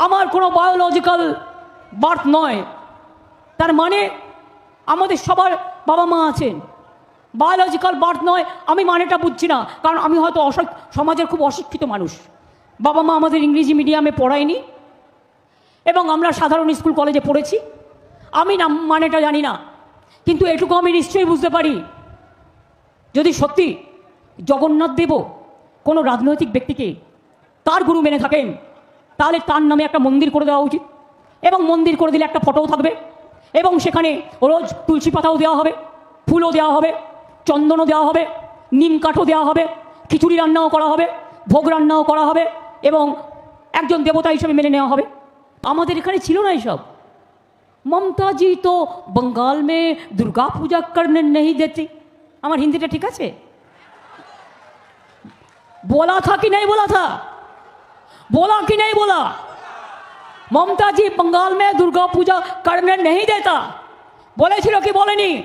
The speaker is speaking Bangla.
আমার কোনো বায়োলজিক্যাল বার্থ নয়। তার মানে আমাদের সবার বাবা মা আছেন। বায়োলজিক্যাল বার্থ নয়, আমি মানেটা বুঝছি না, কারণ আমি হয়তো অস- সমাজের খুব অশিক্ষিত মানুষ। বাবা মা আমাদের ইংরেজি মিডিয়ামে পড়ায়নি, এবং আমরা সাধারণ স্কুল কলেজে পড়েছি। আমি না মানেটা জানি না, কিন্তু এটুকু আমি নিশ্চয়ই বুঝতে পারি। যদি সত্যি জগন্নাথ দেব কোনো রাজনৈতিক ব্যক্তিকে তার গুরু মেনে থাকেন তাহলে তার নামে একটা মন্দির করে দেওয়া উচিত। এবং মন্দির করে দিলে একটা ফটোও থাকবে। এবং সেখানে রোজ তুলসী পাতাও দেওয়া হবে, ফুলও দেওয়া হবে, চন্দনও দেওয়া হবে, নিম কাঠও দেওয়া হবে, খিচুড়ি রান্নাও করা হবে, ভোগ রান্নাও করা হবে এবং একজন দেবতা হিসেবে মেনে নেওয়া হবে। আমাদের এখানে ছিল না এসব। মমতাজি তো বঙ্গাল মে দুর্গা পূজা করনে নেই দেতি। আমার হিন্দিটা ঠিক আছে? বলা থা কি বলা থা? बोला कि नहीं बोला? ममता जी, बंगाल में दुर्गा पूजा करने नहीं देता। बोले छिलो कि बोले नहीं?